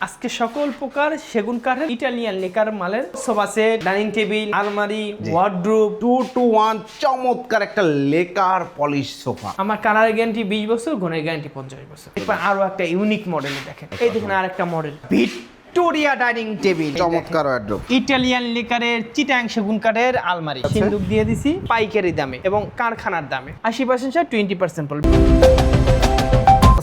আজকে সকল প্রকার সেগুন কাঠের ইটালিয়ান লেকার মালের সোফা সেট ডাইনিং টেবিল আলমারি ওয়ার্ড্রোব টু টু ওয়ান চমৎকার একটা লেকার পলিশ সোফা। আমার কালার গ্যারান্টি বিশ বছর গুণের গ্যারান্টি পঞ্চাশ বছর। এরপর আরও একটা ইউনিক মডেল দেখেন। এই দেখেন আর একটা মডেল ভিক্টোরিয়া ডাইনিং টেবিল চমৎকার ওয়ার্ড্রোব ইটালিয়ান লেকারের চিটাং সেগুন কাঠের আলমারি। সিন্দুক দিয়ে দিছি পাইকারি দামে এবং কারখানার দামে। আশি পার্সেন্ট টোয়েন্টি পার্সেন্ট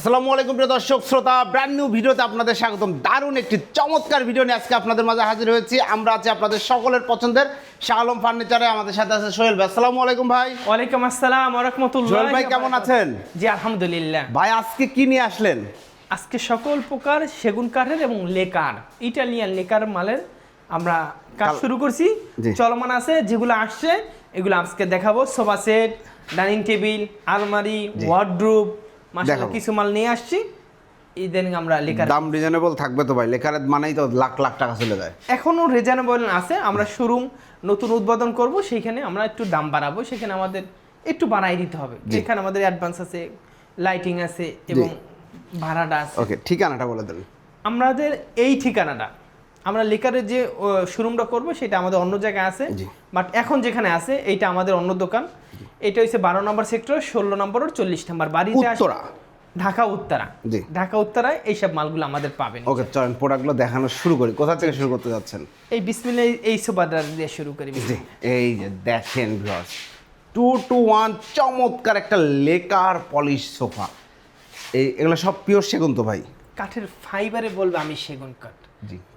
আসসালামু আলাইকুম প্রিয় দর্শক শ্রোতা ব্র্যান্ড নিউ ভিডিওতে আপনাদের স্বাগতম। দারুণ একটি চমৎকার ভিডিও নিয়ে আজকে আপনাদের মাঝে হাজির হয়েছি। আমরা আছি আপনাদের সকলের পছন্দের শাহ আলম ফার্নিচারে আমাদের সাথে আছে সোহেল ভাই। আসসালামু আলাইকুম ভাই। ওয়ালাইকুম আসসালাম ওরহমতুল্লাহ। সোহেল ভাই কেমন আছেন? জি আলহামদুলিল্লাহ। ভাই আজকে কি নিয়ে আসলেন? আজকে সকল প্রকার সেগুন কাঠের এবং লেকার ইটালিয়ান লেকার মালের আমরা কাজ শুরু করছি। চলমান আছে যেগুলো আসছে এগুলো আজকে দেখাবো। সোফা সেট ডাইনিং টেবিল আলমারি ওয়ার্ড্রোব মাসাল্লাহ। কিছু মাল নিয়ে আসছি ইদানিং আমরা লেকার দাম রিজনেবল থাকবে তো ভাই লেকারের মানেই তো লাখ লাখ টাকা চলে যায়। এখনও রিজনেবল আছে আমরা শোরুম নতুন উদ্বোধন করব সেখানে আমরা একটু দাম বাড়াবো সেখানে আমাদের একটু বাড়াই দিতে হবে। যেখানে আমাদের অ্যাডভান্স আছে লাইটিং আছে এবং ভাড়াটা আছে। ওকে ঠিকানাটা বলে দেন। আমাদের এই ঠিকানাটা। আমরা লেকারের যে শোরুমটা করব সেটা আমাদের অন্য জায়গায় আছে। বাট এখন যেখানে আছে এইটা আমাদের অন্য দোকান। এটা হচ্ছে বারো নম্বর সেক্টর ষোলো নম্বর চল্লিশ নম্বর। বাড়িতে উত্তরা। ঢাকা উত্তরা। ঢাকা উত্তরায় এইসব মালগুলো আমাদের পাবেন। ওকে চলেন প্রোডাক্টগুলো দেখানো শুরু করি। কোথা থেকে শুরু করতে যাচ্ছেন? এই বিসমিল্লা এই সোবাদার দিয়ে শুরু করি জি এই যে দেখেন ভিউয়ার্স টু টু ওয়ান চমৎকার একটা লেকার পলিশ সোফা এই এগুলো সব পিওর সেগুন তো ভাই। কাঠের ফাইবারে বলব আমি সেগুন কাঠ।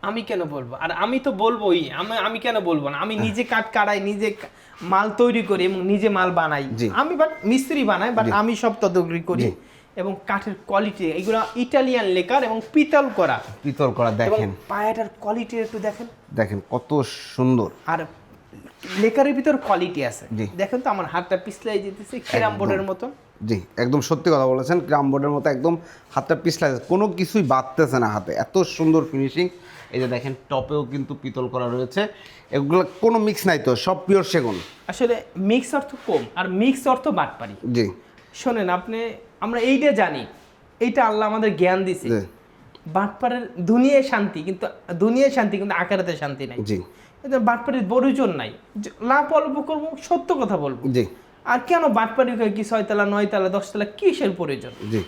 আমি কেন বলব? আর আমি তো বলবোই আমি আমি কেন বলব না? আমি নিজে কাঠ কাটাই নিজে মাল তৈরি করি এবং নিজে মাল বানাই। আমি বাট মিস্ত্রি বানাই বাট আমি সব তদগ্রী করি এবং কাঠের কোয়ালিটি এগুলো ইটালিয়ান লেকার এবং পিতল করা। পিতল করা দেখেন। পায়াটার কোয়ালিটি একটু দেখেন। দেখেন কত সুন্দর। আর লেকারের ভিতর কোয়ালিটি আছে। দেখেন তো আমার হাতটা পিছলাই যেতেছে কিরাম। বোর্ডের মতো জি একদম সত্যি কথা বলেছেন। গ্রাম বোর্ডের মতো একদম হাতটা পিছলা কোনো কিছুই বাঁধতেছে না হাতে। এত সুন্দর ফিনিশিং এই যে দেখেন টপেও কিন্তু পিতল করা রয়েছে। এগুলো কোনো মিক্স নাই তো সব পিওর সেগুন। আসলে মিক্স অর্থ কম আর মিক্স অর্থ বাটপারি। জি। শোনেন আপনি আমরা এইটা জানি। এইটা আল্লাহ আমাদের জ্ঞান দিছে। বাটপাড়ের দুনিয়ায় শান্তি কিন্তু দুনিয়ায় শান্তি কিন্তু আকারেতে শান্তি নাই। জি। বাটপাড়ির প্রয়োজন নাই। লাভ অল্প করব সত্য কথা বলব। জি। আর কেন বাটপাড়ি হয়ে কি ছয়তলা নয়তলা দশতলা কিসের প্রয়োজন? জি।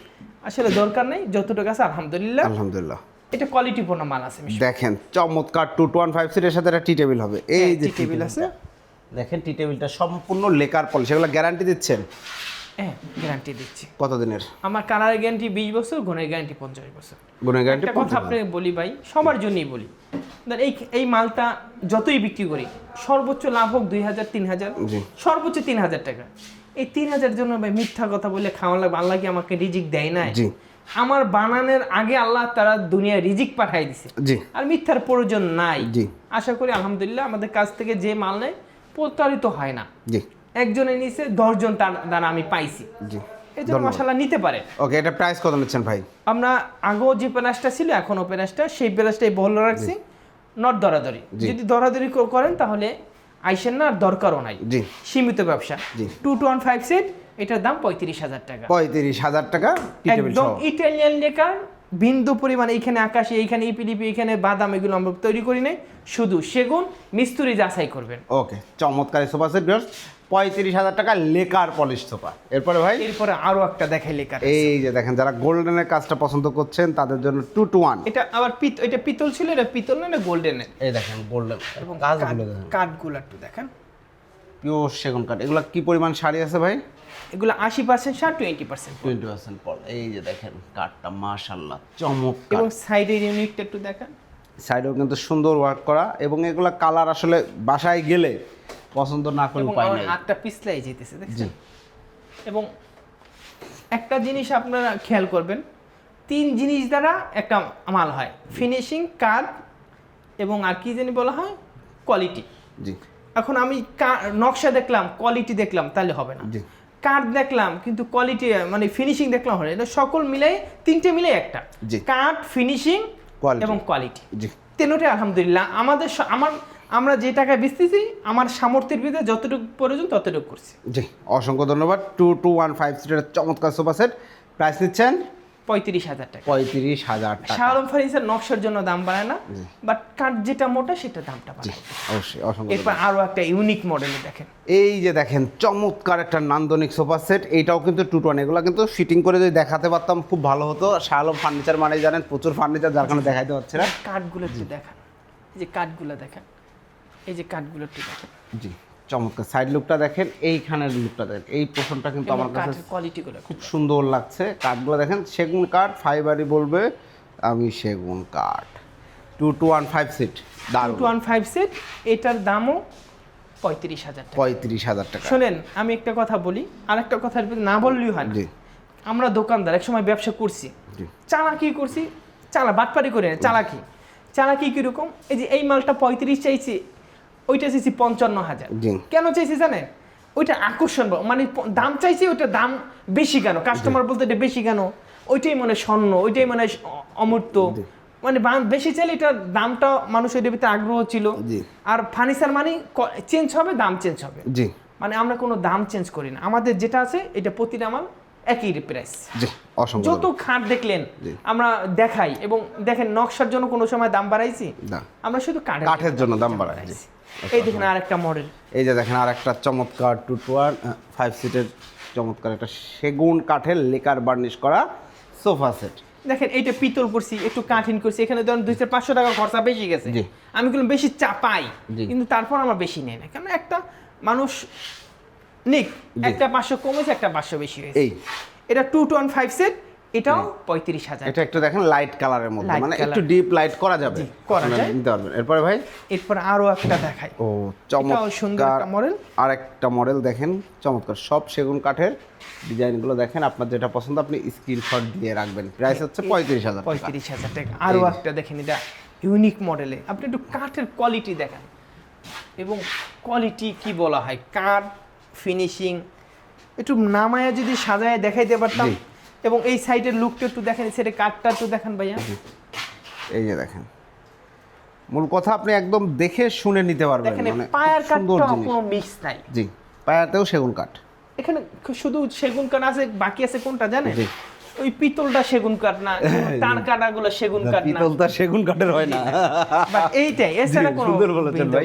আসলে দরকার নেই যতটুকু আছে আলহামদুলিল্লাহ। আলহামদুলিল্লাহ। এটা কোয়ালিটিপূর্ণ মাল আছে দেখেন চমৎকার টু টু ওয়ান ফাইভ সিটের সাথে একটা টি টেবিল হবে। এই হ্যাঁ, যে টি টেবিল আছে। দেখেন টি টেবিলটা সম্পূর্ণ লেকার পলিশ এগুলো গ্যারান্টি দিচ্ছেন। হ্যাঁ গ্যারান্টি দিচ্ছি। কতদিনের? আমার কালার গ্যারান্টি বিশ বছর গুণের গ্যারান্টি পঞ্চাশ বছর। গুণের গ্যারান্টি কথা আপনাকে বলি ভাই সবার জন্যই বলি। এই এই মালটা যতই বিক্রি করি সর্বোচ্চ লাভ হোক দুই হাজার তিন হাজার সর্বোচ্চ তিন হাজার টাকা। এই তিন হাজার জন্য ভাই মিথ্যা কথা বলে খাওয়া লাগবে আল্লাহ কি আমাকে রিজিক দেয় না আমার বানানোর আগে আল্লাহ তারা দুনিয়ায় রিজিক পাঠাই দিছে। আর মিথ্যার প্রয়োজন নাই। আশা করি আলহামদুলিল্লাহ আমাদের কাছ থেকে যে মাল নেয় প্রতারিত হয় না। জি একজনের নিচে দশজন দ্বারা আমি পাইছি। জি এই জন্য মশালা নিতে পারে। ওকে এটা প্রাইস কত নিচ্ছেন ভাই? আমরা আগেও যে প্যানাসটা ছিল এখনও প্যানাসটা সেই প্যানাসটাই বহল রাখছি। নট দরাদরি। যদি দরাদরি করেন তাহলে আইসেন না আর দরকারও নাই। জি। সীমিত ব্যবসা। Two two one five set এটার দাম পঁয়ত্রিশ হাজার টাকা। পঁয়ত্রিশ হাজার টাকা একদম ইটালিয়ান লেকার বিন্দু পরিমাণ এইখানে আকাশে এইখানে ইপিলিপি এখানে বাদাম এগুলো আমরা তৈরি করি নাই। শুধু সেগুন মিস্ত্রি যাচাই করবেন। ওকে চমৎকার সোফা সেট বিয়ার্স পঁয়ত্রিশ হাজার টাকা লেকার পলিশ সোফা। এরপরে ভাই? এরপরে আরও একটা দেখাই লেকার এই যে দেখেন যারা গোল্ডেনের কাজটা পছন্দ করছেন তাদের জন্য টু টু ওয়ান এটা আবার পিত এটা পিতল ছিল এটা পিতল না এটা গোল্ডেনের? এই দেখেন গোল্ডেন। এবং কাজগুলো দেখেন। কাঠগুলো একটু দেখেন। পিওর সেগুন কাঠ। এগুলো কি পরিমাণ শাড়ি আছে ভাই? এগুলো আশি পার্সেন্ট সার টোয়েন্টি পার্সেন্ট টোয়েন্টি পার্সেন্ট পর এই যে দেখেন কাঠটা মাশাল্লাহ চমৎকার। এবং সাইডের ইউনিটটা একটু দেখেন। সাইডেও কিন্তু সুন্দর ওয়ার্ক করা এবং এগুলা কালার আসলে বাসায় গেলে পছন্দ না করে উপায় নেই। হাতটা পিছলাই যেতেছে দেখছেন? এবং একটা জিনিস আপনারা খেয়াল করবেন তিন জিনিস দ্বারা একটা মাল হয়। ফিনিশিং কাঠ এবং আর কি জানি বলা হয় কোয়ালিটি জি। এখন আমি নকশা দেখলাম কোয়ালিটি দেখলাম তাহলে হবে না। জি। কাঠ দেখলাম কিন্তু কোয়ালিটি মানে ফিনিশিং দেখলাম হলে এটা সকল মিলে তিনটে মিলে একটা। কাঠ ফিনিশিং। এবং কোয়ালিটি জি। তেনোটাই আলহামদুলিল্লাহ আমাদের আমার আমরা যে টাকায় বেচতেছি আমার সামর্থ্যের ভিতরে যতটুকু প্রয়োজন ততটুকু করছি। জি অসংখ্য ধন্যবাদ। টু টু ওয়ান ফাইভ সিটের চমৎকার সোফা সেট প্রাইস নিচ্ছেন পঁয়ত্রিশ হাজার টাকা। পঁয়ত্রিশ হাজার টাকা। শাহ আলম ফার্নিচার নকশার জন্য দাম বাড়ায় না বাট কাঠ যেটা মোটা সেটা দামটা বাড়ায় অবশ্যই অসংখ্য এরপর আরও একটা ইউনিক মডেলে দেখেন। এই যে দেখেন চমৎকার একটা নান্দনিক সোফা সেট এইটাও কিন্তু টু টোন এগুলো কিন্তু ফিটিং করে যদি দেখাতে পারতাম খুব ভালো হতো। শাহ আলম ফার্নিচার মানে জানেন প্রচুর ফার্নিচার যার কারণে দেখাইতে পারছে না। কাঠগুলো একটু দেখান এই যে কাঠগুলো দেখেন এই যে কাঠগুলো একটু দেখেন। জি। চমৎকার। সাইড লুকটা দেখেন এইখানের লুকটা দেখেন। এই পোষণটা কিন্তু আমার কাছে কোয়ালিটিগুলো খুব সুন্দর লাগছে। কাঠগুলো দেখেন সেগুন কাঠ ফাইবারই বলবে আমি সেগুন কাঠ। Two two one five seat দারুণ। টু ওয়ান ফাইভ সিট এটার দামও পঁয়ত্রিশ হাজার টাকা। পঁয়ত্রিশ হাজার টাকা। শোনেন আমি একটা কথা বলি আর একটা কথা না বললেই হয় জি। আমরা দোকানদার এক সময় ব্যবসা করছি। চালাকি করছি চালা বাটপারি করে চালাকি। চালাকি কীরকম? এই যে এই মালটা পঁয়ত্রিশ চাইছি ওইটা চাইছি পঞ্চান্ন হাজার। কেন চাইছি জানেন? ওইটা আকর্ষণ মানে দাম চাইছি ওইটা দাম বেশি কেন? কাস্টমার বলতে এটা বেশি কেন? ওইটাই মানে স্বর্ণ ওইটাই মানে অমূর্ত। মানে বেশি চাইলে এটার দামটা মানুষের ভিতরে আগ্রহ ছিল। আর ফার্নিচার মানে চেঞ্জ হবে দাম চেঞ্জ হবে। জি। মানে আমরা কোনো দাম চেঞ্জ করি না। আমাদের যেটা আছে এটা প্রতিটা মাল একই প্রাইস যত খাট দেখলেন আমরা দেখাই এবং দেখেন নকশার জন্য কোনো সময় দাম বাড়াইছি? আমরা শুধু কাঠের জন্য দাম বাড়াইছি। এই দেখেন আরেকটা মডেল এই যে দেখেন আর একটা চমৎকার টু টু ওয়ান ফাইভ সিটের চমৎকার একটা সেগুন কাঠের লেকার বার্নিশ করা সোফা সেট দেখেন এইটা পিতল করছি একটু কাঠিন করছি। এখানে ধরেন দুই চার পাঁচশো টাকা খরচা বেশি গেছে। আমি কিন্তু বেশি চা পাই জি। কিন্তু তারপর আমার বেশি নেই না। কেন একটা মানুষ নিক একটা পাঁচশো কমেছে একটা পাঁচশো বেশি হয়েছে। এই। এটা two two one five set এটাও পঁয়ত্রিশ হাজার। এটা একটু দেখেন লাইট কালারের মধ্যে মানে একটু ডিপ লাইট করা যাবে। করা যায়। নিতে পারবেন। এরপরে ভাই? এরপর আরও একটা দেখাই। ও চমৎকার। মডেল আর একটা মডেল দেখেন চমৎকার। সব সেগুন কাঠের ডিজাইনগুলো দেখেন আপনার যেটা পছন্দ আপনি স্ক্রিনশট দিয়ে রাখবেন। প্রাইস হচ্ছে পঁয়ত্রিশ হাজার পঁয়ত্রিশ হাজার টাকা। আরও একটা দেখেন এটা ইউনিক মডেলে আপনি একটু কাঠের কোয়ালিটি দেখেন। এবং কোয়ালিটি কি বলা হয়? কাঠ ফিনিশিং একটু নামায়া যদি সাজায় দেখাইতে পারতাম। এবং এই সাইডের লুকটা একটু দেখেন সেটা কাঠটা একটু দেখেন ভাইয়া। এই যে দেখেন। মূল কথা আপনি একদম দেখে শুনে নিতে পারবেন দেখেন মানে পায়ার কাঠটা কোনো মিক্স নাই। জি পায়াতেও সেগুন কাঠ এখানে শুধু সেগুন কাঠ আছে বাকি আছে কোনটা জানেন? জি। ওই পিতলটা সেগুন কাঠ না তার কাটাগুলো সেগুন কাঠ না। পিতলটা সেগুন কাঠের হয় না। এইটাই এছাড়া কোনো সুন্দর বলেছেন ভাই।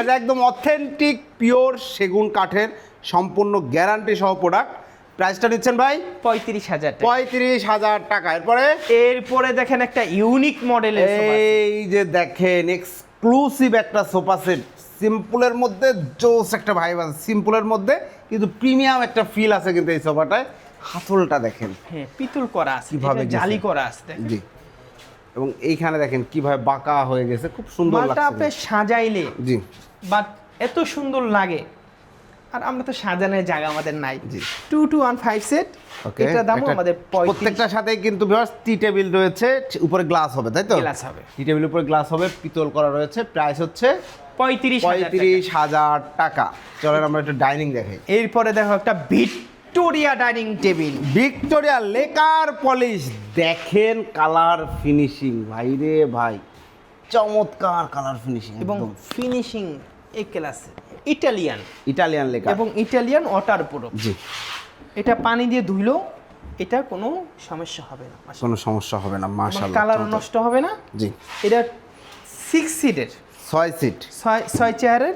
এটা একদম অথেন্টিক পিওর সেগুন কাঠের সম্পূর্ণ গ্যারান্টি সহ প্রোডাক্ট প্রাইসটা নিচ্ছেন ভাই? পঁয়ত্রিশ হাজার পঁয়ত্রিশ হাজার টাকা। এরপরে? এরপরে দেখেন একটা ইউনিক মডেলের এই যে দেখেন এক্সক্লুসিভ একটা সোফা সেট। সিম্পলের মধ্যে জোস একটা ভাইব আছে। সিম্পলের মধ্যে কিন্তু প্রিমিয়াম একটা ফিল আছে কিন্তু এই সোফাটায়। হাতলটা দেখেন। হ্যাঁ পিতল করা আছে। কীভাবে জালি করা আছে দেখেন। জি। এবং এইখানে দেখেন কীভাবে বাঁকা হয়ে গেছে। খুব সুন্দর মালটা লাগছে। আপনি সাজাইলে জি। বাট এত সুন্দর লাগে। আর আমরা তো সাজানোর জায়গা আমাদের নাই। জি। Two two one five set okay এটা দামও আমাদের প্রত্যেকটার সাথেই কিন্তু টি টেবিল রয়েছে উপরে গ্লাস হবে তাই তো? গ্লাস হবে। টি টেবিল উপরে গ্লাস হবে পিতল করা রয়েছে প্রাইস হচ্ছে পঁয়ত্রিশ। পঁয়ত্রিশ হাজার টাকা। চলেন আমরা একটু ডাইনিং দেখাই এরপরে দেখো একটা Victoria dining table Victoria lacquer polish দেখেন কালার ফিনিশিং ভাই রে ভাই চমৎকার কালার ফিনিশিং এবং ফিনিশিং এই ক্লাসে ইটালিয়ান। ইটালিয়ান লেখা। এবং ইটালিয়ান ওয়াটার প্রুফ। জি। এটা পানি দিয়ে ধুইলেও এটা কোনো সমস্যা হবে না কোনো সমস্যা হবে না মাশাআল্লাহ কালার নষ্ট হবে না। জি। এটা সিক্স সিটের ছয় সিট ছয় ছয় চেয়ারের।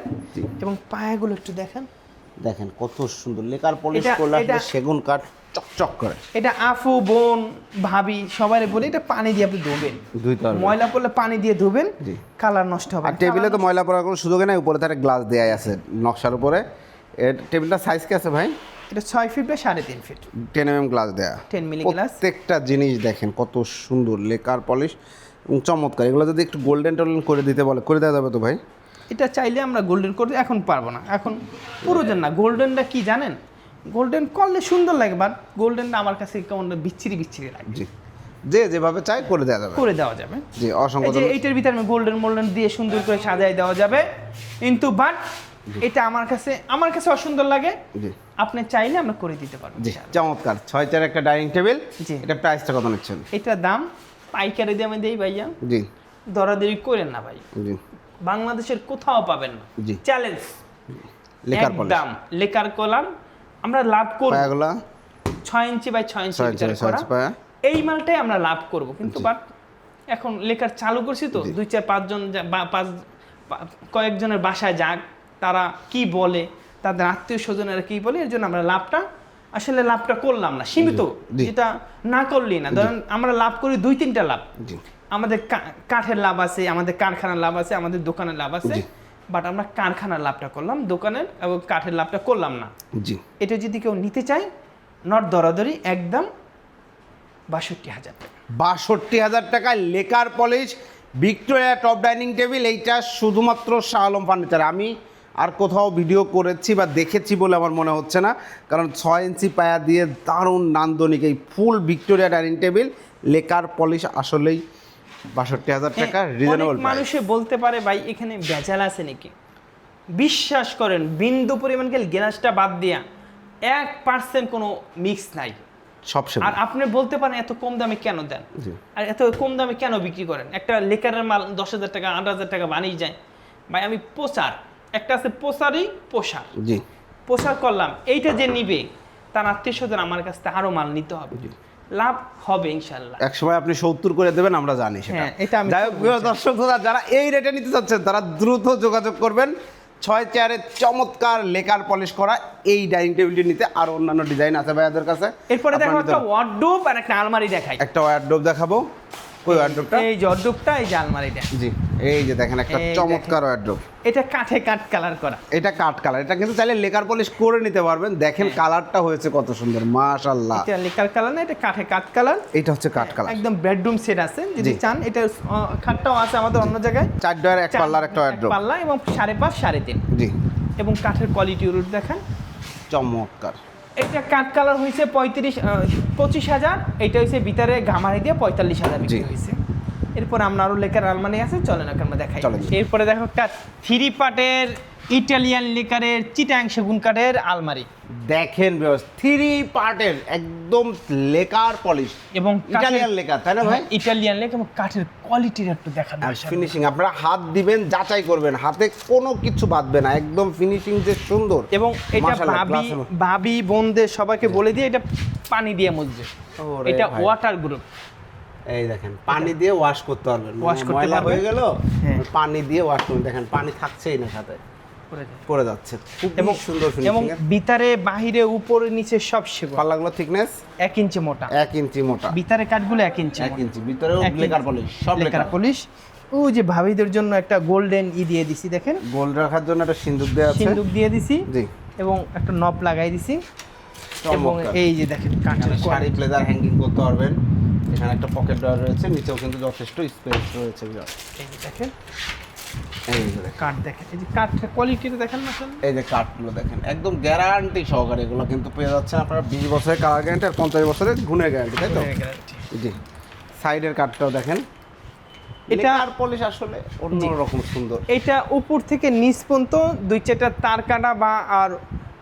এবং পায়াগুলো একটু দেখেন। দেখেন কত সুন্দর। লেকার পলিশ করলে আসলে সেগুন কাঠ চকচক করে। এটা আফু বোন ভাবি সবাই বলে এটা পানি দিয়ে আপনি ধোবেন। ধুইতে পারবেন ময়লা পড়লে পানি দিয়ে ধোবেন জি। কালার নষ্ট হবে আর টেবিলে তো ময়লা পড়ার কোনো সুযোগ নাই উপরে তার গ্লাস দেয়াই আছে নকশার উপরে। এর টেবিলটা সাইজ কি আছে ভাই? এটা ছয় ফিট বা সাড়ে তিন ফিট টেন এম গ্লাস দেয়া। 10 মিলি গ্লাস। প্রত্যেকটা জিনিস দেখেন কত সুন্দর লেকার পলিশ চমৎকার। এগুলো যদি একটু গোল্ডেন টোল্ডেন করে দিতে বলে করে দেওয়া যাবে তো ভাই? এটা চাইলে আমরা গোল্ডেন করতে এখন পারব না। এখন প্রয়োজন না। গোল্ডেনটা কি জানেন? গোল্ডেন করলে সুন্দর লাগে বাট গোল্ডেনটা আমার কাছে কেমন বিচ্ছিরি বিচ্ছিরি লাগে। জি। যে যেভাবে চাই করে দেওয়া যাবে। করে দেওয়া যাবে। জি অসংখ্য যে। এইটার ভিতরে আমি গোল্ডেন মোল্ডেন দিয়ে সুন্দর করে সাজাই দেওয়া যাবে। কিন্তু বাট এটা আমার কাছে আমার কাছে অসুন্দর লাগে। জি। আপনি চাইলে আমরা করে দিতে পারব জি চমৎকার। ছয় চার একটা ডাইনিং টেবিল জি। এটা প্রাইসটা কত নিচ্ছেন? এটার দাম পাইকারি দামে দেই ভাইয়া। জি। দরাদরি করেন না ভাই। জি। বাংলাদেশের কোথাও পাবেন না। চ্যালেঞ্জ লেকার একদম লেকার কলাম। আমরা লাভ করব। পায়াগুলা। ছয় ইঞ্চি বাই ছয় ইঞ্চি ছয় করা। এই মালটাই আমরা লাভ করব। কিন্তু বাট এখন লেখার চালু করছি তো দুই চার পাঁচজন পাঁচ কয়েকজনের বাসায় যাক তারা কি বলে তাদের আত্মীয় স্বজনেরা কি বলে এর জন্য আমরা লাভটা আসলে লাভটা করলাম না সীমিত। যেটা না করলেই না। ধরেন আমরা লাভ করি দুই তিনটা লাভ। আমাদের কাঠের লাভ আছে আমাদের কারখানার লাভ আছে আমাদের দোকানের লাভ আছে। বাট আমরা কারখানার লাভটা করলাম দোকানের এবং কাঠের লাভটা করলাম না। জি। এটা যদি কেউ নিতে চায় নট দরাদরি একদম বাষট্টি হাজার টাকা। বাষট্টি হাজার টাকায় lacquer polish Victoria top dining table এইটা শুধুমাত্র শাহ আলম ফার্নিচার। আমি আর কোথাও ভিডিও করেছি বা দেখেছি বলে আমার মনে হচ্ছে না কারণ ছয় ইঞ্চি পায়া দিয়ে দারুণ নান্দনিক এই full Victoria dining table lacquer polish আসলেই বাষট্টি হাজার টাকা রিজনেবল মানুষে বলতে পারে ভাই এখানে আছে নাকি? বিশ্বাস করেন বিন্দু পরিমাণ গেলে গ্লাসটা বাদ দিয়া এক পার্সেন্ট কোনো মিক্স নাই। আর আপনি বলতে পারেন এত কম দামে কেন দেন? আর এত কম দামে কেন বিক্রি করেন? একটা লেকারের মাল দশ হাজার টাকা আট হাজার টাকা বানিয়ে যায়। ভাই আমি প্রচার একটা আছে প্রচারই পোষার জি। পোশাক করলাম এইটা যে নিবে তার আত্মীয় স্বজন আমার কাছ থেকে আরও মাল নিতে হবে। লাভ হবে ইনশাল্লাহ এক সময় আপনি সত্তর করে দেবেন আমরা জানি সেটা। হ্যাঁ, এটা আমি যাই হোক দর্শক যারা এই রেটে নিতে চাচ্ছেন তারা দ্রুত যোগাযোগ করবেন। ছয় চেয়ারের চমৎকার লেকার পলিশ করা এই ডাইনিং টেবিলটি নিতে আর অন্যান্য ডিজাইন আছে ভাইয়াদের কাছে। এরপরে দেখো একটা ওয়ার্ডরোব আর একটা আলমারি দেখাই। একটা ওয়ার্ডরোব দেখাবো। ওই ওয়ার্ডরোবটা এই যে ওয়ার্ডরোবটা এই যে আলমারিটা। জি এই যে দেখেন একটা চমৎকার ওয়ার্ডরোব এটা কাঠে কাঠ কালার করা। এটা কাঠ কালার। এটা কিন্তু চাইলে লেকার পলিশ করে নিতে পারবেন। দেখেন কালারটা হয়েছে কত সুন্দর। মাশাআল্লাহ। এটা লেকার কালার না এটা কাঠে কাঠ কালার। এটা হচ্ছে কাঠ কালার। একদম বেডরুম সেট আছে। যদি চান এটা খাটটাও আছে আমাদের অন্য জায়গায়। চার ডয়ার এক পাল্লার একটা এক পাল্লা এবং সাড়ে পাঁচ সাড়ে তিন। জি। এবং কাঠের কোয়ালিটি দেখেন। চমৎকার। এটা কাঠ কালার হয়েছে পঁয়ত্রিশ পঁচিশ হাজার এটা হয়েছে ভিতরে ঘামারি দিয়ে পঁয়তাল্লিশ হাজার বিক্রি। হয়েছে এরপর আমরা আরও লেকার আলমারি আছে চলেন ওকে আমরা দেখাই। এরপরে দেখো একটা থ্রি পার্টের ইটালিয়ান লেকারের চিটাং সেগুন কাঠের আলমারি দেখেন থ্রি পার্টের একদম লেকার পলিশ এবং ইটালিয়ান লেকার তাই না ভাই? ইটালিয়ান লেক এবং কাঠের কোয়ালিটির একটু দেখান ফিনিশিং আপনারা হাত দিবেন যাচাই করবেন হাতে কোনো কিছু বাঁধবে না একদম ফিনিশিং যে সুন্দর এবং এটা ভাবি ভাবি বোনদের সবাইকে বলে দিয়ে এটা পানি দিয়ে মুছবে। এটা ওয়াটার গ্রুপ এই দেখেন পানি দিয়ে ওয়াশ করতে পারবেন। মানে করতে হয়ে গেল হ্যাঁ। পানি দিয়ে ওয়াশ করুন। দেখেন পানি থাকছেই না সাথে। পড়ে যাচ্ছে। এবং সুন্দর এবং ভিতরে বাহিরে উপরে নিচে সব সেগুলো পাল্লাগুলো থিকনেস এক ইঞ্চি মোটা। এক ইঞ্চি মোটা। ভিতরে কাঠগুলো এক ইঞ্চি এক ইঞ্চি। ভিতরেও লেকার পলিশ সব লেকার পুলিশ ও যে ভাবিদের জন্য একটা গোল্ডেন ই দিয়ে দিছি দেখেন। গোল্ড রাখার জন্য একটা সিন্দুক দেওয়া আছে। সিন্দুক দিয়ে দিছি। জি। এবং একটা নব লাগাই দিছি। এবং এই যে দেখেন কাঠের শাড়ি প্লেজার হ্যাঙ্গিং করতে পারবেন। এখানে একটা পকেট ড্রয়ার রয়েছে। নিচেও কিন্তু যথেষ্ট স্পেস রয়েছে। দেখেন। কাঠ দেখেন। এই যে কাঠের কোয়ালিটিটা দেখেন না? এই যে কাঠগুলো দেখেন একদম গ্যারান্টি সহকারে এগুলো কিন্তু পেয়ে যাচ্ছেন আপনারা বিশ বছরের কালার গ্যারান্টি আর পঞ্চাশ বছরের গুণের গ্যারান্টি তাই তো? জি। সাইডের কাঠটাও দেখেন। এটা- আর পলিশ আসলে অন্যরকম সুন্দর। এটা উপর থেকে নিচ পর্যন্ত দুই চারটা তার কাটা বা আর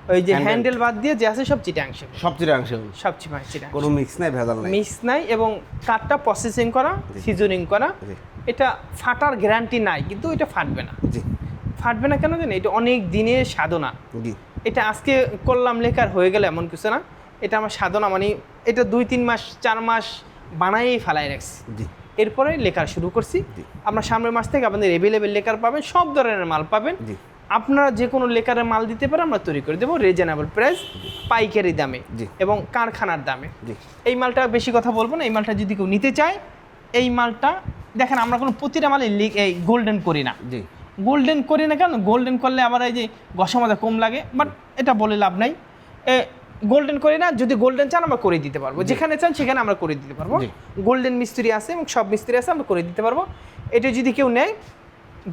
ওই যে হ্যান্ডেল বাদ দিয়ে যে আছে সব চিটাংশ সব চিরাংশ সব চিটাংশ কোনো মিক্স নাই ভেজাল নাই। মিক্স নাই এবং কাঠটা প্রসেসিং করা সিজনিং করা। এটা ফাটার গ্যারান্টি নাই কিন্তু এটা ফাটবে না। জি। ফাটবে না কেন জানেন এটা অনেক দিনের সাধনা। জি। এটা আজকে করলাম লেখার হয়ে গেলে এমন কিছু না। এটা আমার সাধনা মানে এটা দুই তিন মাস চার মাস বানাই ফেলাই রাখছি। জি। এরপরে লেখার শুরু করছি। আমরা সামনের মাস থেকে আপনাদের এভেলেবেল লেখার পাবেন সব ধরনের মাল পাবেন। জি। আপনারা যে কোনো লেকারের মাল দিতে পারে আমরা তৈরি করে দেবো রিজনেবল প্রাইস পাইকারি দামে। এবং কারখানার দামে। জি। এই মালটা বেশি কথা বলব না এই মালটা যদি কেউ নিতে চায় এই মালটা দেখেন আমরা কোনো প্রতিটা মালে গোল্ডেন করি না। জি। গোল্ডেন করি না কেন? গোল্ডেন করলে আবার এই যে গসা মাজা কম লাগে বাট এটা বলে লাভ নাই। এ গোল্ডেন করি না যদি গোল্ডেন চান আমরা করে দিতে পারব। যেখানে চান সেখানে আমরা করে দিতে পারব। গোল্ডেন মিস্ত্রি আছে এবং সব মিস্ত্রি আছে আমরা করে দিতে পারব। এটা যদি কেউ নেয়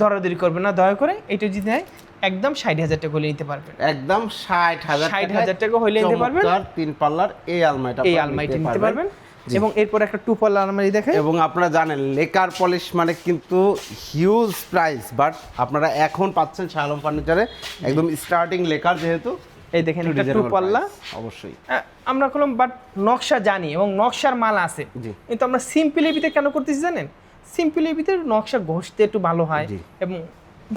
দরাদরি করবে না দয়া করে। এটা যদি নেয় একদম ষাট হাজার টাকা হলে নিতে পারবেন। একদম ষাট হাজার 60,000 টাকা হইলে নিতে পারবেন। তিন পাল্লার এই আলমারিটা এই আলমারিটা নিতে পারবেন। এবং এরপর একটা টু আলমারি দেখে এবং আপনারা জানেন লেকার পলিশ মানে কিন্তু হিউজ প্রাইস বাট আপনারা এখন পাচ্ছেন শালম ফার্নিচারে একদম স্টার্টিং লেকার যেহেতু এই দেখেন এটা টু পাল্লা অবশ্যই। আমরা করলাম বাট নকশা জানি এবং নকশার মাল আছে। কিন্তু আমরা সিম্পল এবিতে কেন করতেছি জানেন? সিম্পল এবিতে নকশা ঘষতে একটু ভালো হয়। এবং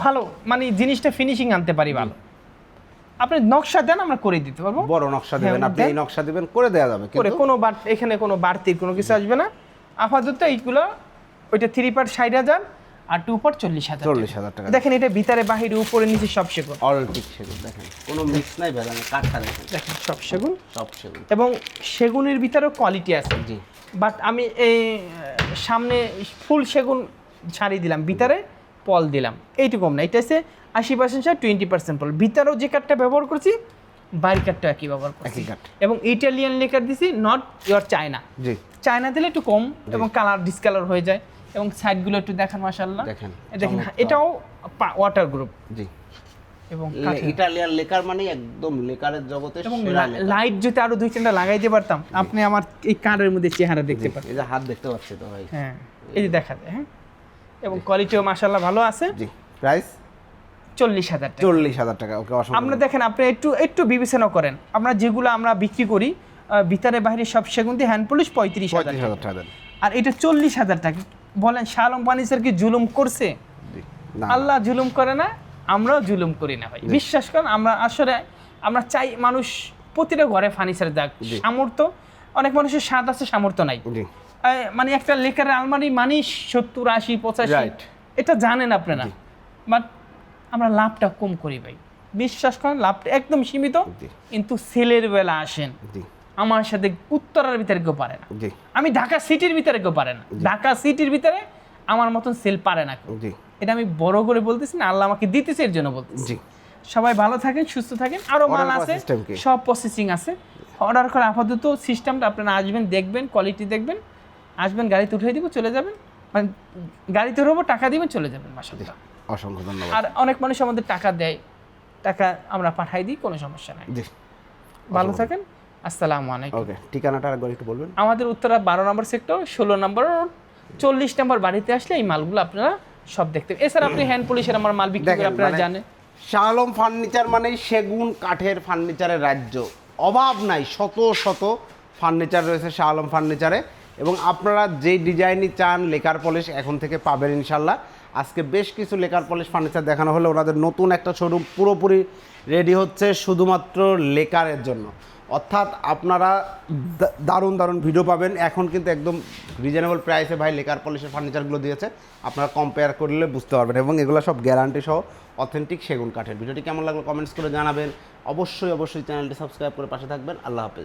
ভালো মানে জিনিসটা ফিনিশিং আনতে পারি ভালো। আপনি নকশা দেন আমরা করে দিতে পারব। বড় নকশা দেবেন হ্যাঁ, আপনি এই নকশা দিবেন করে দেওয়া যাবে করে কিন্তু কোনো বার এখানে কোনো বাড়তি কোনো কিছু আসবে না। আপাতত এইগুলো ওইটা থ্রি পার্ট ষাট হাজার আর টু পার্ট চল্লিশ হাজার চল্লিশ হাজার টাকা। দেখেন এটা ভিতরে বাহিরে উপরে নিচে সব সেগুন। অল টিক সেগুন দেখেন। কোনো মিক্স নাই ভেজাল নেই, কাঠটা দেখেন। দেখেন সব সেগুন। সব সেগুন। এবং সেগুনের ভিতরেও কোয়ালিটি আছে। জি। বাট আমি এই সামনে ফুল সেগুন ছাড়িয়ে দিলাম ভিতরে। পল দিলাম। এইটুকু না এটা হচ্ছে আশি পার্সেন্ট ছাড় টোয়েন্টি পার্সেন্ট পল। ভিতরেও যে কাঠটা ব্যবহার করছি বাইরের কাঠটা একই ব্যবহার করছি। এবং ইটালিয়ান লেকার দিছি নট ইয়োর চায়না চায়না দিলে একটু কম এবং কালার ডিসকালার হয়ে যায়। এবং সাইডগুলো একটু দেখান মাশাল্লাহ দেখেন, দেখেন এটাও ওয়াটার গ্রুপ জি। এবং ইটালিয়ান লেকার মানে একদম লেকারের জগতে এবং লাইট যদি আরও দুই তিনটা লাগাইতে পারতাম আপনি আমার এই কার্ডের মধ্যে চেহারা দেখতে পারেন এই যে হাত দেখতে পাচ্ছি তো ভাই। হ্যাঁ এই যে দেখা যায় হ্যাঁ। এবং কোয়ালিটিও মাশাল্লাহ ভালো আছে। জি প্রাইস চল্লিশ হাজার টাকা। চল্লিশ হাজার টাকা ওকে আপনারা দেখেন আপনি একটু একটু বিবেচনা করেন। আমরা যেগুলো আমরা বিক্রি করি ভিতরে বাইরে সব সেগুন দিয়ে হ্যান্ড পলিশ পঁয়ত্রিশ হাজার টাকা আর এটা চল্লিশ হাজার টাকা। বলেন শালম পানিসের কি জুলুম করছে? আল্লাহ জুলুম করে না আমরাও জুলুম করি না ভাই। বিশ্বাস করেন আমরা আসলে আমরা চাই মানুষ প্রতিটা ঘরে ফার্নিচার যাক। জি। সামর্থ্য অনেক মানুষের স্বাদ আছে সামর্থ্য নাই। মানে একটা লেকার আলমারি মানে সত্তর আশি পঁচাশি। এটা জানেন আপনারা। বাট আমরা লাভটা কম করি ভাই। বিশ্বাস করেন লাভটা একদম সীমিত কিন্তু সেলের বেলা আসেন। আমার সাথে উত্তরার ভিতরে কেউ পারে না। আমি ঢাকা সিটির ভিতরে কেউ পারে না। ঢাকা সিটির ভিতরে আমার মতন সেল পারে না এটা আমি বড় করে বলতেছি না আল্লাহ আমাকে দিতেছে এর জন্য বলতেছি। সবাই ভালো থাকেন সুস্থ থাকেন। আরও মাল আছে সব প্রসেসিং আছে। অর্ডার করে আপাতত সিস্টেমটা আপনারা আসবেন দেখবেন কোয়ালিটি দেখবেন। আসবেন গাড়িতে উঠিয়ে দিব চলে যাবেন। মানে গাড়িতে উঠবো টাকা দিবেন চলে যাবেন মাসাল্লাহ অসংখ্য ধন্যবাদ। আর অনেক মানুষ আমাদের টাকা দেয় টাকা আমরা পাঠাই দিই কোনো সমস্যা নাই। ভালো থাকেন আসসালামু আলাইকুম। ওকে ঠিকানাটা আরেকবার একটু বলবেন। আমাদের উত্তরা বারো নম্বর সেক্টর ষোলো নম্বর চল্লিশ নম্বর বাড়িতে আসলে এই মালগুলো আপনারা সব দেখতে পাবেন। এছাড়া আপনি হ্যান্ড পুলিশের আমার মাল বিক্রি করে আপনারা মানে- জানেন। শাহ আলম ফার্নিচার মানে সেগুন কাঠের ফার্নিচারের রাজ্য। অভাব নাই শত শত ফার্নিচার রয়েছে শাহ আলম ফার্নিচারে এবং আপনারা যেই ডিজাইনই চান লেকার পলিশ এখন থেকে পাবেন ইনশাল্লাহ। আজকে বেশ কিছু লেকার পলিশ ফার্নিচার দেখানো হলো, ওনাদের নতুন একটা শোরুম পুরোপুরি রেডি হচ্ছে শুধুমাত্র লেকারের জন্য। অর্থাৎ আপনারা দারুণ দারুণ ভিডিও পাবেন। এখন কিন্তু একদম রিজনেবল প্রাইসে ভাই লেকার পলিশের ফার্নিচারগুলো দিয়েছে। আপনারা কম্পেয়ার করলে বুঝতে পারবেন এবং এগুলো সব গ্যারান্টি সহ অথেন্টিক সেগুন কাঠের। ভিডিওটি কেমন লাগল কমেন্টস করে জানাবেন। অবশ্যই অবশ্যই চ্যানেলটি সাবস্ক্রাইব করে পাশে থাকবেন। আল্লাহ হাফেজ।